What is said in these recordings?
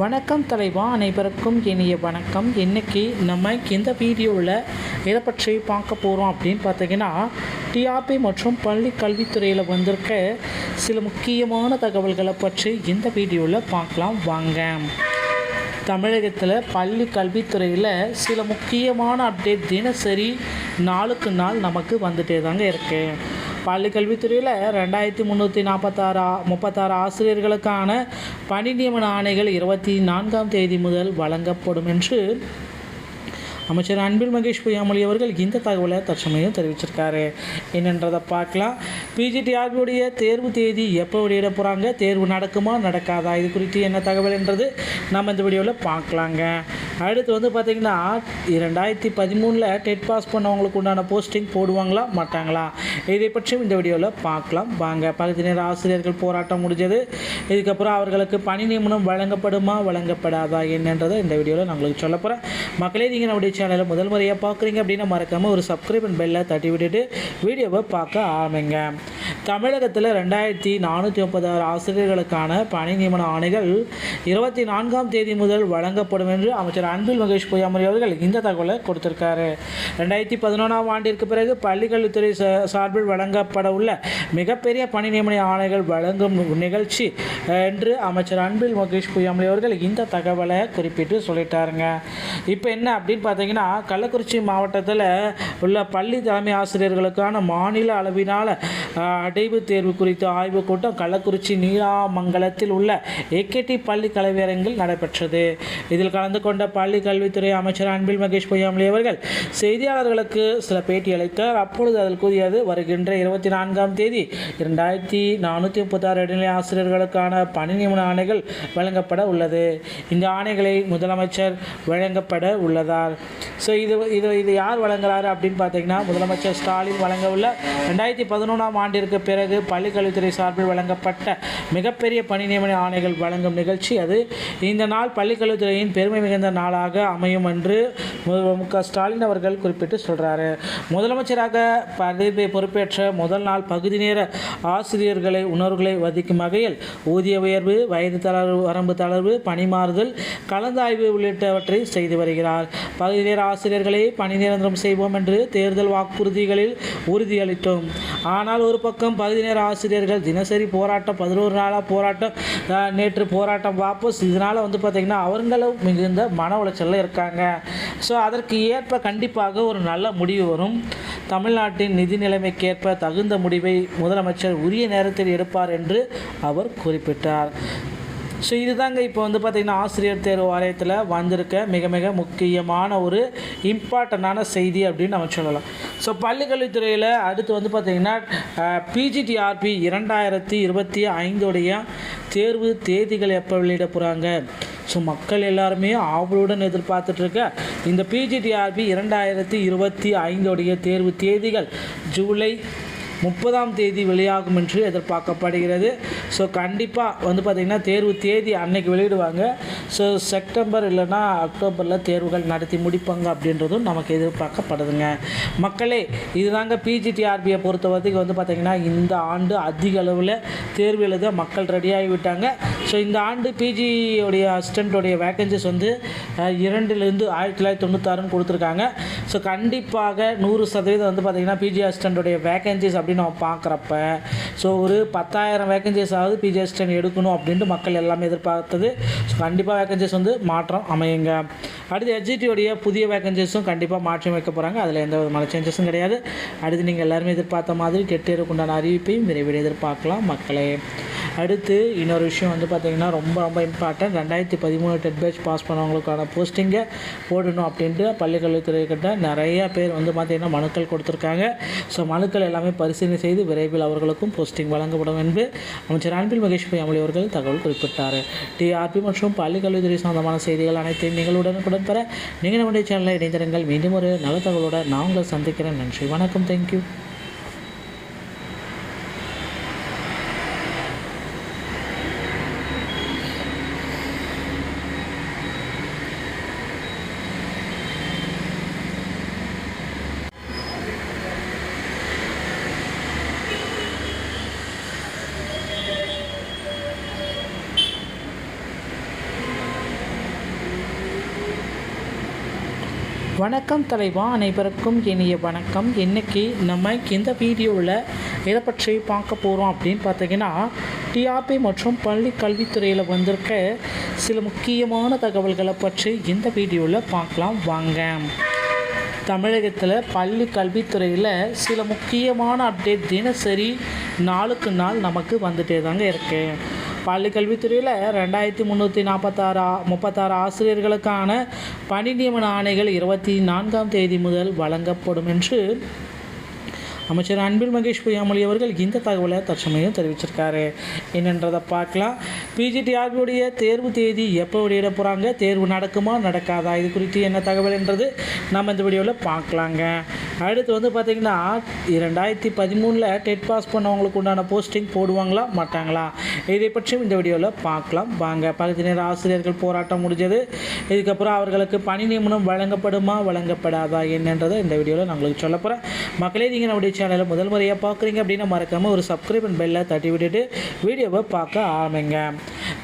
வணக்கம் தலைவா அனைவருக்கும் இனிய வணக்கம். இன்றைக்கி நம்ம இந்த வீடியோவில் எதை பற்றி பார்க்க போகிறோம் அப்படின்னு பார்த்தீங்கன்னா டிஆர்பி மற்றும் பள்ளி கல்வித்துறையில் வந்திருக்க சில முக்கியமான தகவல்களை பற்றி இந்த வீடியோவில் பார்க்கலாம். வாங்க. தமிழகத்தில் பள்ளி கல்வித்துறையில் சில முக்கியமான அப்டேட் தினசரி நாளுக்கு நாள் நமக்கு வந்துட்டே தாங்க இருக்குது பள்ளிக்கல்வித்துறையில் ரெண்டாயிரத்தி முந்நூற்றி நாற்பத்தாறு முப்பத்தாறு ஆசிரியர்களுக்கான பணி நியமன ஆணைகள் இருபத்தி நான்காம் தேதி முதல் வழங்கப்படும் என்று அமைச்சர் அன்பில் மகேஷ் பொய்யாமொழி அவர்கள் இந்த தகவலை தற்சமயம் தெரிவிச்சிருக்காரு. என்னன்றதை பார்க்கலாம். பிஜிடிஆர்பியுடைய தேர்வு தேதி எப்போ வெளியிட போகிறாங்க தேர்வு நடக்குமா? நடக்காதா? இது குறித்து என்ன தகவல் என்றது நம்ம இந்த வீடியோவில் பார்க்கலாங்க. அடுத்து வந்து பார்த்திங்கன்னா ரெண்டாயிரத்தி பதிமூணில் டெட் பாஸ் பண்ணவங்களுக்கு உண்டான போஸ்டிங் போடுவாங்களா? மாட்டாங்களா? இதை பற்றியும் இந்த வீடியோவில் பார்க்கலாம். வாங்க பகுதி நேர ஆசிரியர்கள் போராட்டம் முடிஞ்சது. இதுக்கப்புறம் அவர்களுக்கு பணி நியமனம் வழங்கப்படுமா? வழங்கப்படாதா? என்னன்றதை இந்த வீடியோவில் நான் உங்களுக்கு சொல்ல போகிறேன் மக்களே நீங்கள் நம்முடைய சேனலை முதல் முறையாக பார்க்குறீங்க அப்படின்னா மறக்காமல் ஒரு சப்ஸ்கிரைப் அண்ட் பெல்லை தட்டி விட்டுட்டு வீடியோவை பார்க்க ஆரம்பிங்க. தமிழகத்தில் ரெண்டாயிரத்தி நானூற்றி முப்பத்தாறு ஆசிரியர்களுக்கான பணி நியமன ஆணைகள் இருபத்தி நான்காம் தேதி முதல் வழங்கப்படும் என்று அமைச்சர் அன்பில் மகேஷ் பொய்யாமொழி அவர்கள் இந்த தகவலை கொடுத்திருக்காரு. ரெண்டாயிரத்தி பதினொன்றாம் ஆண்டிற்கு பிறகு பள்ளிக்கல்வித்துறை சா- சார்பில் வழங்கப்பட உள்ள மிகப்பெரிய பணி நியமன ஆணைகள் வழங்கும் நிகழ்ச்சி என்று அமைச்சர் அன்பில் மகேஷ் பொய்யாமொழி அவர்கள் இந்த தகவலை குறிப்பிட்டு சொல்லிட்டாருங்க. இப்போ என்ன அப்படின்னு பார்த்தீங்கன்னா கள்ளக்குறிச்சி மாவட்டத்தில் உள்ள பள்ளி தலைமை ஆசிரியர்களுக்கான மாநில அளவினால் அஹ், அடைவு தேர்வு குறித்த ஆய்வுக் கூட்டம் கள்ளக்குறிச்சி நீலாமங்கலத்தில் உள்ள ஏகேடி பள்ளி கலைவரங்கில் நடைபெற்றது. இதில் கலந்து கொண்ட பள்ளி கல்வித்துறை அமைச்சர் அன்பில் மகேஷ் பொய்யாமலி அவர்கள் செய்தியாளர்களுக்கு சில பேட்டி அளித்தார். அப்பொழுது அதில் கூறியது வருகின்ற இருபத்தி நான்காம் தேதி இரண்டாயிரத்தி நானூற்றி முப்பத்தாறு இடைநிலை ஆசிரியர்களுக்கான பணி நியமன ஆணைகள் வழங்கப்பட உள்ளது. இந்த ஆணைகளை முதலமைச்சர் வழங்கப்பட உள்ளதால். ஸோ இது இது இது யார் வழங்குறாரு அப்படின்னு பார்த்தீங்கன்னா முதலமைச்சர் ஸ்டாலின் வழங்க உள்ள ரெண்டாயிரத்தி பதினொன்றாம் ஆண்டிற்கு பிறகு பள்ளிக்கல்வித்துறை சார்பில் வழங்கப்பட்ட மிகப்பெரிய பணி நியமன ஆணைகள் வழங்கும் நிகழ்ச்சி அது. இந்த நாள் பள்ளிக்கல்வித்துறையின் பெருமை மிகுந்த நாளாக அமையும் என்று மு- மு. க. ஸ்டாலின் அவர்கள் குறிப்பிட்டு சொல்கிறாரு முதலமைச்சராக பதவி பொறுப்பேற்ற முதல் நாள் பகுதி நேர ஆசிரியர்களை உணர்வுகளை வதிக்கும் வகையில் ஊதிய உயர்வு வயது தளர்வு வரம்பு தளர்வு பணிமாறுதல் கலந்தாய்வு உள்ளிட்டவற்றை செய்து வருகிறார். பகுதி நேர ஆசிரியர்களை பணி நிரந்தரம் செய்வோம் என்று தேர்தல் வாக்குறுதிகளில் உறுதியளித்தோம். ஆனால் ஒரு பக்கம் பகுதி நேர ஆசிரியர்கள் தினசரி போராட்டம் பதினோரு நாளாக போராட்டம் நேற்று போராட்டம் வாபஸ். இதனால் வந்து பார்த்திங்கன்னா அவங்களும் மிகுந்த மன உளைச்சலில் இருக்காங்க. ஸோ அதற்கு ஏற்ப கண்டிப்பாக ஒரு நல்ல முடிவு வரும். தமிழ்நாட்டின் நிதி நிலைமைக்கேற்ப தகுந்த முடிவை முதலமைச்சர் உரிய நேரத்தில் எடுப்பார் என்று அவர் குறிப்பிட்டார். ஸோ இதுதாங்க இப்போ வந்து பார்த்திங்கன்னா ஆசிரியர் தேர்வு வாரியத்தில் வந்திருக்க மிக மிக முக்கியமான ஒரு இம்பார்ட்டண்டான செய்தி அப்படின்னு நம்ம சொல்லலாம். ஸோ பள்ளிக்கல்வித்துறையில் அடுத்து வந்து பார்த்திங்கன்னா பிஜிடிஆர்பி இரண்டாயிரத்தி இருபத்தி ஐந்துடைய தேர்வு தேதிகள் எப்போ வெளியிட போகிறாங்க ஸோ மக்கள் எல்லாருமே ஆவலுடன் எதிர்பார்த்துட்ருக்க இந்த பிஜிடிஆர்பி இரண்டாயிரத்தி இருபத்தி ஐந்தோடைய தேர்வு தேதிகள் ஜூலை முப்பதாம் தேதி வெளியாகும் என்று எதிர்பார்க்கப்படுகிறது. ஸோ கண்டிப்பாக வந்து பார்த்திங்கன்னா தேர்வு தேதி அன்னைக்கு வெளியிடுவாங்க. ஸோ செப்டம்பர் இல்லைன்னா அக்டோபரில் தேர்வுகள் நடத்தி முடிப்பாங்க அப்படின்றதும் நமக்கு எதிர்பார்க்கப்படுதுங்க. மக்களே இதுதாங்க பிஜிடிஆர்பியை பொறுத்த வரைக்கும் வந்து பார்த்திங்கன்னா இந்த ஆண்டு அதிக அளவில் தேர்வு எழுத மக்கள் ரெடியாகி விட்டாங்க ஸோ இந்த ஆண்டு பிஜியோடைய அசிஸ்டண்ட்டோடைய வேக்கன்சிஸ் வந்து இரண்டுலேருந்து ஆயிரத்தி தொள்ளாயிரத்தி தொண்ணூத்தாறுன்னு கொடுத்துருக்காங்க. ஸோ கண்டிப்பாக நூறு சதவீதம் வந்து பார்த்திங்கன்னா பிஜி அசிஸ்டண்ட்டோடைய வேகன்சிஸ் அப்படின்னு நம்ம பார்க்குறப்ப ஸோ ஒரு பத்தாயிரம் வேக்கன்சிஸ் ஆகுது பிஜி அசிஸ்டன்ட் எடுக்கணும் அப்படின்ட்டு மக்கள் எல்லாமே எதிர்பார்த்தது. ஸோ கண்டிப்பாக வேக்கன்சிஸ் வந்து மாற்றம் அமையுங்க. அடுத்து ஹெச்ஜிடியோடைய புதிய வேக்கன்சிஸும் கண்டிப்பாக மாற்றி வைக்க போகிறாங்க அதில் எந்த விதமான சேஞ்சஸும் கிடையாது. அடுத்து நீங்கள் எல்லாருமே எதிர்பார்த்த மாதிரி கெட்டேருக்குண்டான அறிவிப்பையும் விரைவில் எதிர்பார்க்கலாம் மக்களே. அடுத்து இன்னொரு விஷயம் வந்து பார்த்திங்கன்னா ரொம்ப ரொம்ப இம்பார்ட்டன்ட் ரெண்டாயிரத்தி பதிமூணு டெட் பேட்ச் பாஸ் பண்ணவங்களுக்கான போஸ்டிங்கை போடணும் அப்படின்ட்டு பள்ளிக்கல்வித்துறை கிட்ட நிறைய பேர் வந்து பார்த்திங்கன்னா மனுக்கள் கொடுத்துருக்காங்க. ஸோ மனுக்கள் எல்லாமே பரிசீலனை செய்து விரைவில் அவர்களுக்கும் போஸ்டிங் வழங்கப்படும் என்று அமைச்சர் அன்பில் மகேஷ் பொய்யாமொழி அவர்கள் தகவல் குறிப்பிட்டார். டிஆர்பி மற்றும் பள்ளிக்கல்வித்துறை சம்பந்தமான செய்திகள் அனைத்தையும் நீங்கள் உடனுக்குடன் பெற நீங்கள் நம்முடைய சேனலை இணைந்திருங்கள். மீண்டும் ஒரு நல்ல தகவலோட நான் உங்களை சந்திக்கிறேன். நன்றி வணக்கம். தேங்க்யூ வணக்கம் தலைவா அனைவருக்கும் இனிய வணக்கம். இன்றைக்கி நம்ம இந்த வீடியோவில் எதை பற்றி பார்க்க போகிறோம் அப்படின்னு பார்த்தீங்கன்னா டிஆர்பி மற்றும் பள்ளி கல்வித்துறையில் வந்திருக்க சில முக்கியமான தகவல்களை பற்றி இந்த வீடியோவில் பார்க்கலாம். வாங்க. தமிழகத்தில் பள்ளி கல்வித்துறையில் சில முக்கியமான அப்டேட் தினசரி நாளுக்கு நாள் நமக்கு வந்துகிட்டே தாங்க இருக்குது பள்ளிக்கல்வித்துறையில் ரெண்டாயிரத்தி முந்நூற்றி நாற்பத்தாறு முப்பத்தாறு ஆசிரியர்களுக்கான பணி நியமன ஆணைகள் இருபத்தி நான்காம் தேதி முதல் வழங்கப்படும் என்று அமைச்சர் அன்பில் மகேஷ் பொய்யாமொழி அவர்கள் இந்த தகவலை தற்சமயம் தெரிவிச்சிருக்காரு. என்னன்றதை பார்க்கலாம். பிஜிடிஆர்பியுடைய தேர்வு தேதி எப்போ வெளியிட போகிறாங்க தேர்வு நடக்குமா? நடக்காதா? இது குறித்து என்ன தகவல் என்றது நம்ம இந்த வீடியோவில் பார்க்கலாங்க. அடுத்து வந்து பார்த்திங்கன்னா ரெண்டாயிரத்தி பதிமூணில் டெட் பாஸ் பண்ணவங்களுக்கு உண்டான போஸ்டிங் போடுவாங்களா? மாட்டாங்களா? இதை பற்றியும் இந்த வீடியோவில் பார்க்கலாம். வாங்க பகுதி நேர ஆசிரியர்கள் போராட்டம் முடிஞ்சது. இதுக்கப்புறம் அவர்களுக்கு பணி நியமனம் வழங்கப்படுமா? வழங்கப்படாதா? என்னன்றதை இந்த வீடியோவில் நான் உங்களுக்கு சொல்ல போகிறேன் மக்களே நீங்கள் நம்முடைய சேனலை முதல் முறையாக பார்க்குறீங்க அப்படின்னா மறக்காமல் ஒரு சப்ஸ்கிரைப் அண்ட் பெல்லை தட்டி விட்டுட்டு வீடியோவை பார்க்க ஆரம்பிங்க.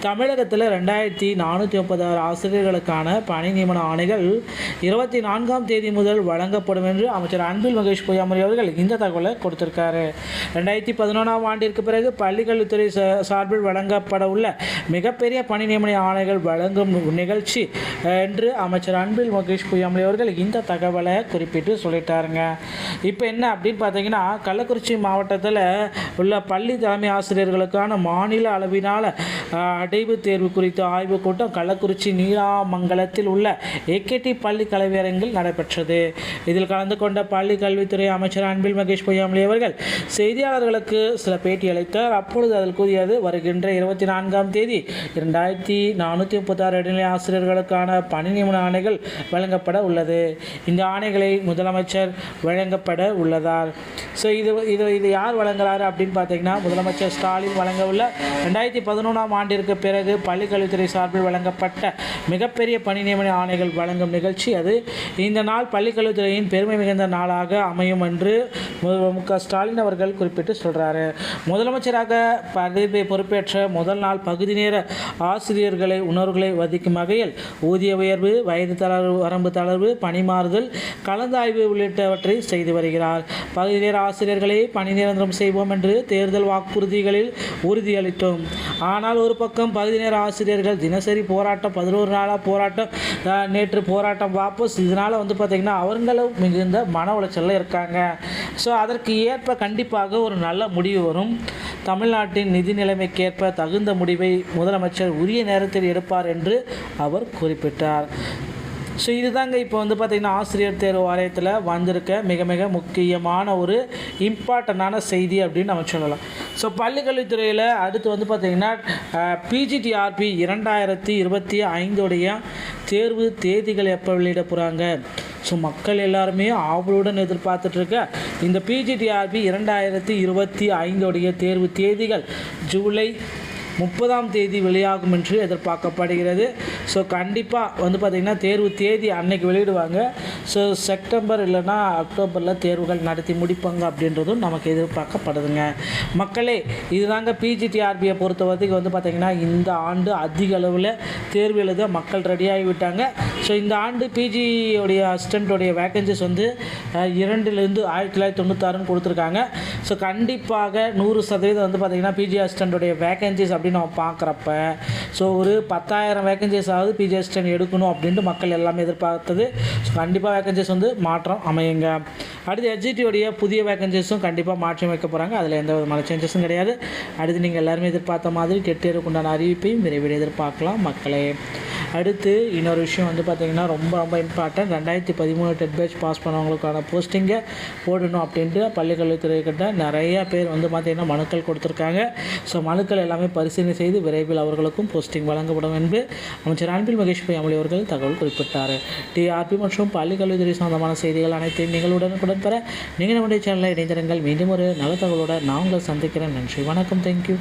தமிழகத்தில் ரெண்டாயிரத்தி நானூற்றி முப்பத்தாறு ஆசிரியர்களுக்கான பணி நியமன ஆணைகள் இருபத்தி நான்காம் தேதி முதல் வழங்கப்படும் என்று அமைச்சர் அன்பில் மகேஷ் பொய்யாமொழி அவர்கள் இந்த தகவலை கொடுத்திருக்காரு. ரெண்டாயிரத்தி பதினொன்றாம் ஆண்டிற்கு பிறகு பள்ளிக்கல்வித்துறை சா- சார்பில் வழங்கப்பட உள்ள மிகப்பெரிய பணி நியமன ஆணைகள் வழங்கும் நிகழ்ச்சி என்று அமைச்சர் அன்பில் மகேஷ் பொய்யாமொழி அவர்கள் இந்த தகவலை குறிப்பிட்டு சொல்லிட்டாருங்க. இப்போ என்ன அப்படின்னு பார்த்தீங்கன்னா கள்ளக்குறிச்சி மாவட்டத்தில் உள்ள பள்ளி தலைமை ஆசிரியர்களுக்கான மாநில அளவினால் அடைவு தேர்வு குறித்த ஆய்வுக் கூட்டம் கள்ளக்குறிச்சி நீலாமங்கலத்தில் உள்ள ஏகேடி பள்ளி கலைவரங்கில் நடைபெற்றது. இதில் கலந்து கொண்ட பள்ளி கல்வித்துறை அமைச்சர் அன்பில் மகேஷ் பொய்யாமலி அவர்கள் செய்தியாளர்களுக்கு சில பேட்டி அளித்தார். அப்பொழுது அதில் கூறியது வருகின்ற இருபத்தி நான்காம் தேதி இரண்டாயிரத்தி நானூற்றி முப்பத்தாறு இடைநிலை ஆசிரியர்களுக்கான பணி நியமன ஆணைகள் வழங்கப்பட உள்ளது. இந்த ஆணைகளை முதலமைச்சர் வழங்கப்பட உள்ளதால். ஸோ இது இது இது யார் வழங்குறாரு அப்படின்னு பார்த்தீங்கன்னா முதலமைச்சர் ஸ்டாலின் வழங்க உள்ள ரெண்டாயிரத்தி பதினொன்றாம் ஆண்டிற்கு பிறகு பள்ளிக்கல்வித்துறை சார்பில் வழங்கப்பட்ட மிகப்பெரிய பணி நியமன ஆணைகள் வழங்கும் நிகழ்ச்சி அது. இந்த நாள் பள்ளிக்கல்வித்துறையின் பெருமை மிகுந்த நாளாக அமையும் என்று மு- மு. க. ஸ்டாலின் அவர்கள் குறிப்பிட்டு சொல்கிறாரு முதலமைச்சராக பதவி பொறுப்பேற்ற முதல் நாள் பகுதி நேர ஆசிரியர்களை உணர்வுகளை வதிக்கும் வகையில் ஊதிய உயர்வு வயது தளர்வு வரம்பு தளர்வு பணிமாறுதல் கலந்தாய்வு உள்ளிட்டவற்றை செய்து வருகிறார். பகுதி நேர ஆசிரியர்களை பணி நிரந்தரம் செய்வோம் என்று தேர்தல் வாக்குறுதிகளில் உறுதியளித்தோம். ஆனால் ஒரு பக்கம் பகுதி நேர ஆசிரியர்கள் தினசரி போராட்டம் பதினோரு நாளாக போராட்டம் நேற்று போராட்டம் வாபஸ். இதனால் வந்து பார்த்திங்கன்னா அவங்களும் மிகுந்த மன உளைச்சலில் இருக்காங்க. ஸோ அதற்கு ஏற்ப கண்டிப்பாக ஒரு நல்ல முடிவு வரும். தமிழ்நாட்டின் நிதி நிலைமைக்கேற்ப தகுந்த முடிவை முதலமைச்சர் உரிய நேரத்தில் எடுப்பார் என்று அவர் குறிப்பிட்டார். ஸோ இதுதாங்க இப்போ வந்து பார்த்திங்கன்னா ஆசிரியர் தேர்வு வாரியத்தில் வந்திருக்க மிக மிக முக்கியமான ஒரு இம்பார்ட்டண்டான செய்தி அப்படின்னு நம்ம சொல்லலாம். ஸோ பள்ளிக்கல்வித்துறையில் அடுத்து வந்து பார்த்திங்கன்னா பிஜிடிஆர்பி இரண்டாயிரத்தி இருபத்தி ஐந்துடைய தேர்வு தேதிகள் எப்போ வெளியிட போகிறாங்க ஸோ மக்கள் எல்லாருமே ஆவலுடன் எதிர்பார்த்துட்ருக்க இந்த பிஜிடிஆர்பி இரண்டாயிரத்தி இருபத்தி ஐந்தோடைய தேர்வு தேதிகள் ஜூலை முப்பதாம் தேதி வெளியாகும் என்று எதிர்பார்க்கப்படுகிறது. ஸோ கண்டிப்பாக வந்து பார்த்திங்கன்னா தேர்வு தேதி அன்னைக்கு வெளியிடுவாங்க. ஸோ செப்டம்பர் இல்லைன்னா அக்டோபரில் தேர்வுகள் நடத்தி முடிப்பாங்க அப்படின்றதும் நமக்கு எதிர்பார்க்கப்படுதுங்க. மக்களே இதுதாங்க பிஜிடிஆர்பியை பொறுத்த வரைக்கும் வந்து பார்த்திங்கன்னா இந்த ஆண்டு அதிக அளவில் தேர்வு எழுத மக்கள் ரெடியாகி விட்டாங்க ஸோ இந்த ஆண்டு பிஜியோடைய அசிஸ்டண்ட்டுடைய வேக்கன்சிஸ் வந்து இரண்டுலேருந்து ஆயிரத்தி தொள்ளாயிரத்தி தொண்ணூத்தாறுன்னு கொடுத்துருக்காங்க. ஸோ கண்டிப்பாக நூறு சதவீதம் வந்து பார்த்திங்கன்னா பிஜி அசிஸ்டண்ட்டோடைய வேகன்சிஸ் அப்படின்னு நம்ம பார்க்குறப்ப ஸோ ஒரு பத்தாயிரம் வேகன்சிஸ் ஆகுது பிஜி அசிஸ்டன்ட் எடுக்கணும் அப்படின்ட்டு மக்கள் எல்லாமே எதிர்பார்த்தது. ஸோ கண்டிப்பாக வேகன்சிஸ் வந்து மாற்றம் அமையுங்க. அடுத்து ஹெச்ஜிடியோடைய புதிய வேகன்சிஸும் கண்டிப்பாக மாற்றி வைக்க போகிறாங்க அதில் எந்த விதமான சேஞ்சஸும் கிடையாது. அடுத்து நீங்கள் எல்லாருமே எதிர்பார்த்த மாதிரி கெட்டியருக்குண்டான அறிவிப்பையும் விரைவில் எதிர்பார்க்கலாம் மக்களே. அடுத்து இன்னொரு விஷயம் வந்து பார்த்திங்கன்னா ரொம்ப ரொம்ப இம்பார்ட்டன்ட் ரெண்டாயிரத்தி பதிமூணு டெட் பேட்ச் பாஸ் பண்ணவங்களுக்கான போஸ்டிங்கை போடணும் அப்படின்ட்டு பள்ளிக்கல்வித்துறை கிட்ட நிறைய பேர் வந்து பார்த்திங்கன்னா மனுக்கள் கொடுத்துருக்காங்க. ஸோ மனுக்கள் எல்லாமே பரிசீலனை செய்து விரைவில் அவர்களுக்கும் போஸ்டிங் வழங்கப்படும் என்று அமைச்சர் அன்பில் மகேஷ் பொய்யாமொழி அவர்கள் தகவல் குறிப்பிட்டார். டிஆர்பி மற்றும் பள்ளிக்கல்வித்துறை சொந்தமான செய்திகள் அனைத்தையும் நீங்கள் உடனுக்குடன் பெற நீங்கள் நம்முடைய சேனலில் இணைந்திருங்கள். மீண்டும் ஒரு நல்ல தகவலோட நான் உங்களை சந்திக்கிறேன். நன்றி வணக்கம். தேங்க்யூ